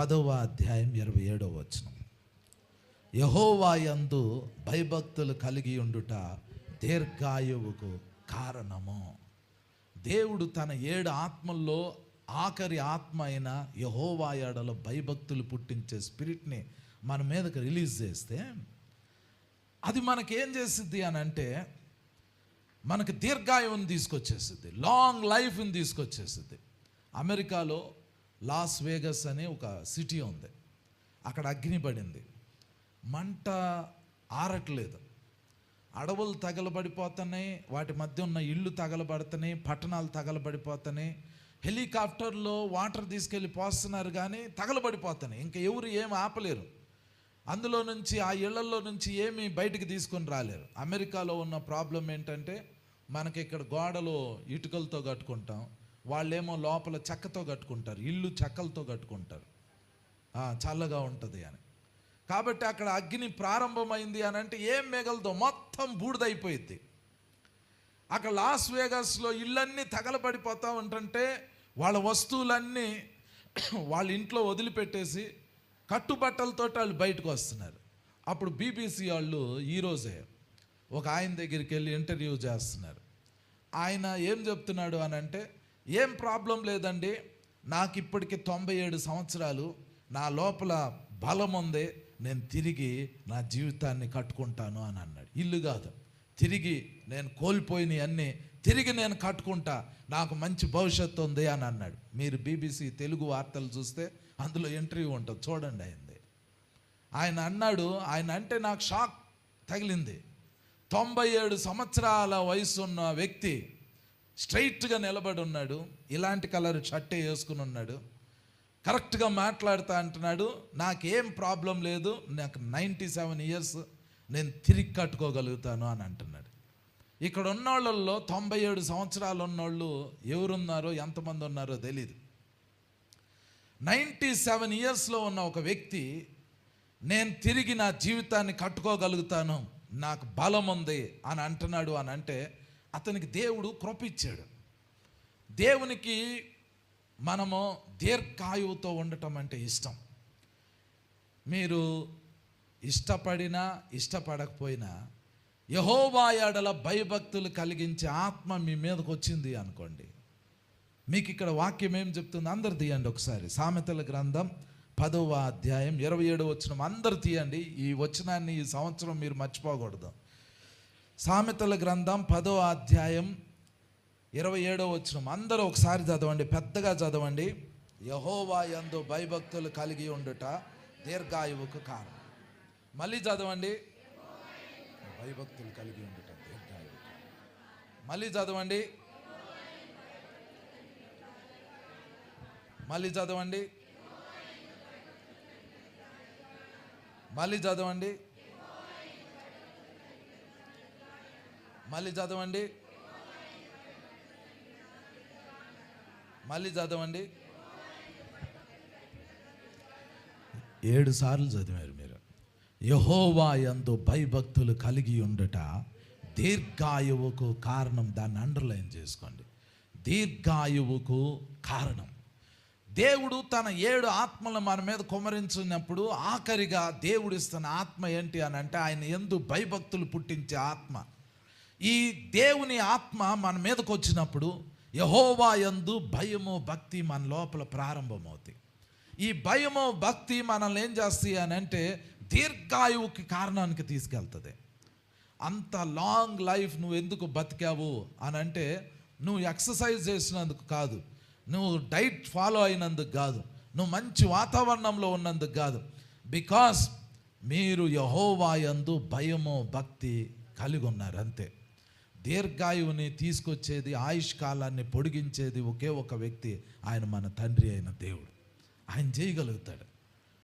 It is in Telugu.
పదవ అధ్యాయం ఇరవై ఏడవ వచనం. యహోవాయందు భయభక్తులు కలిగి ఉండుట దీర్ఘాయువుకు కారణము. దేవుడు తన ఏడు ఆత్మల్లో ఆఖరి ఆత్మ అయిన యహోవాయాడలో భయభక్తులు పుట్టించే స్పిరిట్ని మన మీదకి రిలీజ్ చేస్తే అది మనకేం చేసిద్ది అని అంటే మనకి దీర్ఘాయువుని తీసుకొచ్చేస్తుంది లాంగ్ లైఫ్ని తీసుకొచ్చేస్తుంది అమెరికాలో లాస్ వేగస్ అనే ఒక సిటీ ఉంది. అక్కడ అగ్ని పడింది. మంట ఆరట్లేదు. అడవులు తగలబడిపోతున్నాయి. వాటి మధ్య ఉన్న ఇళ్ళు తగలబడుతున్నాయి. పట్టణాలు తగలబడిపోతున్నాయి. హెలికాప్టర్లో వాటర్ తీసుకెళ్ళి పోస్తున్నారు కానీ తగలబడిపోతున్నాయి. ఇంకా ఎవరు ఏం ఆపలేరు. అందులో నుంచి ఆ ఇళ్ళలో నుంచి ఏమీ బయటికి తీసుకొని రాలేరు. అమెరికాలో ఉన్న ప్రాబ్లం ఏంటంటే మనకి ఇక్కడ గోడలు ఇటుకలతో కట్టుకుంటాం. వాళ్ళేమో లోపల చెక్కతో కట్టుకుంటారు ఇల్లు చెక్కలతో కట్టుకుంటారు. చల్లగా ఉంటుంది అని. కాబట్టి అక్కడ అగ్ని ప్రారంభమైంది అని అంటే ఏం మిగలదో మొత్తం బూడిదైపోయింది అక్కడ లాస్ వేగాస్లో ఇళ్ళన్నీ తగలబడిపోతా ఉంటుంటే వాళ్ళ వస్తువులన్నీ వాళ్ళ ఇంట్లో వదిలిపెట్టేసి కట్టుబట్టలతో వాళ్ళు బయటకు వస్తున్నారు. అప్పుడు బీబీసీ వాళ్ళు ఈరోజే ఒక ఆయన దగ్గరికి వెళ్ళి ఇంటర్వ్యూ చేస్తున్నారు. ఆయన ఏం చెప్తున్నాడు అని అంటే ఏం ప్రాబ్లం లేదండి. నాకు ఇప్పటికి తొంభై ఏడు సంవత్సరాలు. నా లోపల బలం ఉంది. నేను తిరిగి నా జీవితాన్ని కట్టుకుంటాను అని అన్నాడు. ఇల్లు కాదు. తిరిగి నేను కోల్పోయిన అన్నీ తిరిగి నేను కట్టుకుంటా. నాకు మంచి భవిష్యత్తు ఉంది అని అన్నాడు. మీరు బీబీసీ తెలుగు వార్తలు చూస్తే అందులో ఇంటర్వ్యూ ఉంటుంది. చూడండి అయింది. ఆయన అన్నాడు ఆయన అంటే నాకు షాక్ తగిలింది. తొంభై ఏడు సంవత్సరాల వయసున్న వ్యక్తి స్ట్రైట్గా నిలబడి ఉన్నాడు. ఇలాంటి కలర్ షర్టే వేసుకుని ఉన్నాడు. కరెక్ట్గా మాట్లాడుతా అంటున్నాడు. నాకేం ప్రాబ్లం లేదు. నాకు నైంటీ సెవెన్ ఇయర్స్. నేను తిరిగి కట్టుకోగలుగుతాను అని అంటున్నాడు. ఇక్కడ ఉన్నోళ్ళల్లో తొంభై ఏడు సంవత్సరాలు ఉన్నోళ్ళు ఎవరున్నారో ఎంతమంది ఉన్నారో తెలియదు నైంటీ సెవెన్ ఇయర్స్లో ఉన్న ఒక వ్యక్తి నేను తిరిగి నా జీవితాన్ని కట్టుకోగలుగుతాను. నాకు బలం ఉంది అని అంటున్నాడు అని అంటే అతనికి దేవుడు కృపిచ్చాడు దేవునికి మనము దీర్ఘాయువుతో ఉండటం అంటే ఇష్టం. మీరు ఇష్టపడినా ఇష్టపడకపోయినా యహోవాయాడల భయభక్తులు కలిగించే ఆత్మ మీ మీదకి వచ్చింది అనుకోండి. మీకు ఇక్కడ వాక్యం ఏం చెప్తుంది? అందరు తీయండి ఒకసారి. సామెతల గ్రంథం పదవ అధ్యాయం ఇరవై ఏడు వచ్చిన అందరు తీయండి. ఈ వచనాన్ని ఈ సంవత్సరం మీరు మర్చిపోకూడదు. సామెతల గ్రంథం పదో అధ్యాయం ఇరవై ఏడో వచ్చిన అందరూ ఒకసారి చదవండి పెద్దగా చదవండి. యహోవా యందు భయభక్తులు కలిగి ఉండుట దీర్ఘాయువుకు కారణం. మళ్ళీ చదవండి. భయభక్తులు కలిగి ఉండుట దీర్ఘాయువు మళ్ళీ చదవండి. మళ్ళీ చదవండి. మళ్ళీ చదవండి. మళ్ళీ చదవండి మళ్ళీ చదవండి ఏడు సార్లు చదివారు మీరు. యహోవా ఎందు భయభక్తులు కలిగి ఉండుట దీర్ఘాయువుకు కారణం. దాన్ని అండర్లైన్ చేసుకోండి. దీర్ఘాయువుకు కారణం. దేవుడు తన ఏడు ఆత్మలను మన మీద కుమరించినప్పుడు ఆఖరిగా దేవుడు ఇస్తున్న ఆత్మ ఏంటి అని అంటే ఆయన ఎందు భయభక్తులు పుట్టించే ఆత్మ. ఈ దేవుని ఆత్మ మన మీదకు వచ్చినప్పుడు యహోవా యందు భయము భక్తి మన లోపల ప్రారంభమవుతాయి. ఈ భయము భక్తి మనల్ని ఏం చేస్తాయి అని అంటే దీర్ఘాయువుకి కారణానికి తీసుకెళ్తుంది. అంత లాంగ్ లైఫ్ నువ్వు ఎందుకు బతికావు అని అంటే నువ్వు ఎక్సర్సైజ్ చేసినందుకు కాదు నువ్వు డైట్ ఫాలో అయినందుకు కాదు నువ్వు మంచి వాతావరణంలో ఉన్నందుకు కాదు. బికాస్ మీరు యహోవాయందు భయము భక్తి కలిగి ఉన్నారు అంతే. దీర్ఘాయువుని తీసుకొచ్చేది ఆయుష్ కాలాన్ని పొడిగించేది ఒకే ఒక వ్యక్తి ఆయన మన తండ్రి అయిన దేవుడు. ఆయన చేయగలుగుతాడు.